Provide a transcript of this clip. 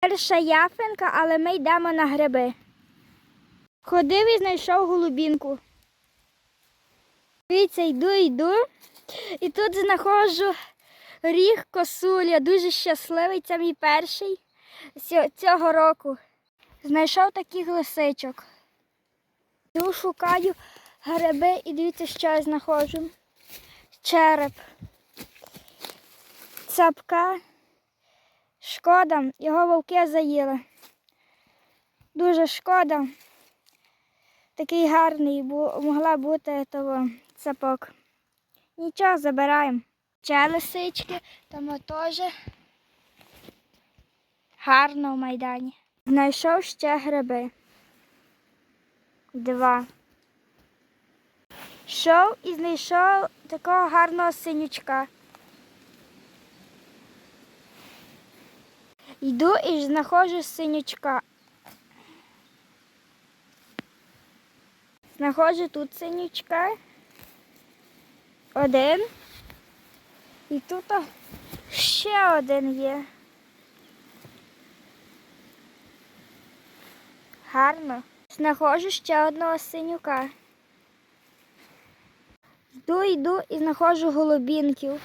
Перша яфинка, але ми йдемо на гриби. Ходив і знайшов голубінку. Дивіться, йду, йду. І тут знаходжу ріг косуля. Дуже щасливий. Це мій перший цього року. Знайшов таких лисичок. Йду, шукаю гриби і дивіться, що я знаходжу. Череп. Цапка. Шкода, його вовки заїли. Дуже шкода. Такий гарний могла бути того цапок. Нічого, забираємо. Ще лисички, тому теж гарно в майдані. Знайшов ще гриби. Два. Йшов і знайшов такого гарного синючка. Йду і знаходжу синючка. Знаходжу тут синючка. Один. І тут ще один є. Гарно. Знаходжу ще одного синюка. Йду, йду і знаходжу голубінків.